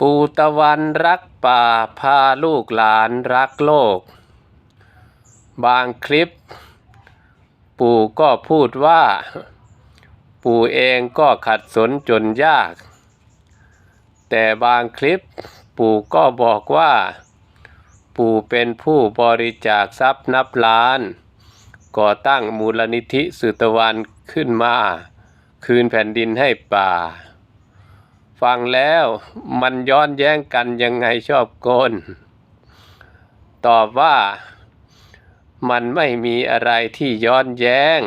ปู่ตะวันรักป่าพาลูกหลานรักโลก บางคลิป ปู่ก็พูดว่า ปู่เองก็ขัดสนจนยาก แต่บางคลิป ปู่ก็บอกว่า ปู่เป็นผู้บริจาคทรัพย์นับล้าน ก่อตั้งมูลนิธิสุตวันขึ้นมา คืนแผ่นดินให้ป่า ฟังแล้วมันย้อนแย้งกันยังไงชอบโกน ตอบว่ามันไม่มีอะไรที่ย้อนแย้ง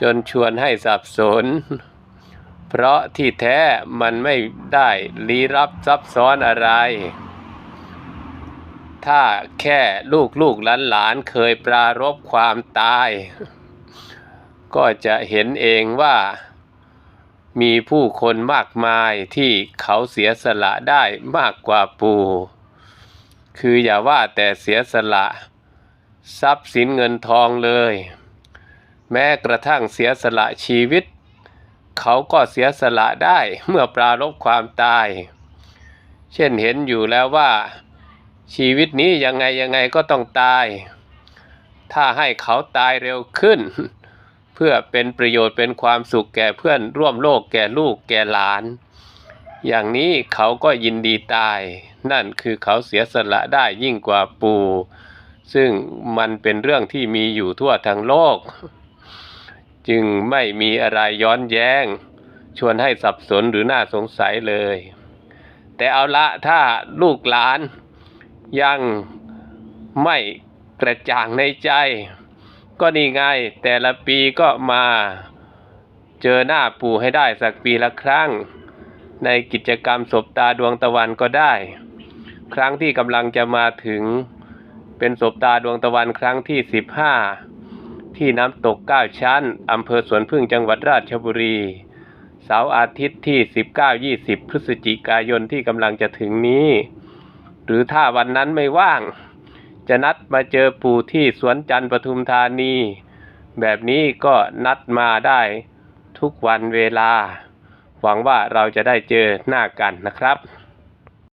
จนชวนให้สับสน เพราะที่แท้มันไม่ได้ลี้ลับซับซ้อนอะไร ถ้าแค่ลูกลูกหลานหลานๆเคยปรารบความตาย ก็จะเห็นเองว่า มีผู้คนมากมายที่เขาเสียสละได้มากกว่าปูคืออย่าว่าแต่เสียสละ ทรัพย์สินเงินทองเลย แม้กระทั่งเสียสละชีวิต เขาก็เสียสละได้เมื่อปรารบความตาย เช่นเห็นอยู่แล้วว่า ชีวิตนี้ยังไงยังไงก็ต้องตาย ถ้าให้เขาตายเร็วขึ้น พื่อเป็นประโยชน์เป็นความสุขแก่เพื่อนร่วมโลกแก่ลูกแก่หลาน อย่างนี้เขาก็ยินดีตาย นั่นคือเขาเสียสละได้ยิ่งกว่าปู่ ซึ่งมันเป็นเรื่องที่มีอยู่ทั่วทั้งโลก จึงไม่มีอะไรย้อนแย้ง ชวนให้สับสนหรือน่าสงสัยเลย แต่เอาละถ้าลูกหลานยังไม่กระจ่างในใจ ก็นี่ไง แต่ละปีก็มาเจอหน้าปู่ให้ได้สักปีละครั้ง ในกิจกรรมศบตาดวงตะวันก็ได้ ครั้งที่กำลังจะมาถึงเป็นศบตาดวงตะวันครั้งที่ 15 ที่น้ำตกเก้าชั้นอำเภอสวนพึ่งจังหวัดราชบุรี เสาร์อาทิตย์ที่ 19-20 พฤศจิกายนที่กำลังจะถึงนี้ หรือถ้าวันนั้นไม่ว่าง จะนัดมาเจอปู่ที่สวนจันทร์ปทุมธานี แบบนี้ก็นัดมาได้ทุกวันเวลา หวังว่าเราจะได้เจอหน้ากันนะครับ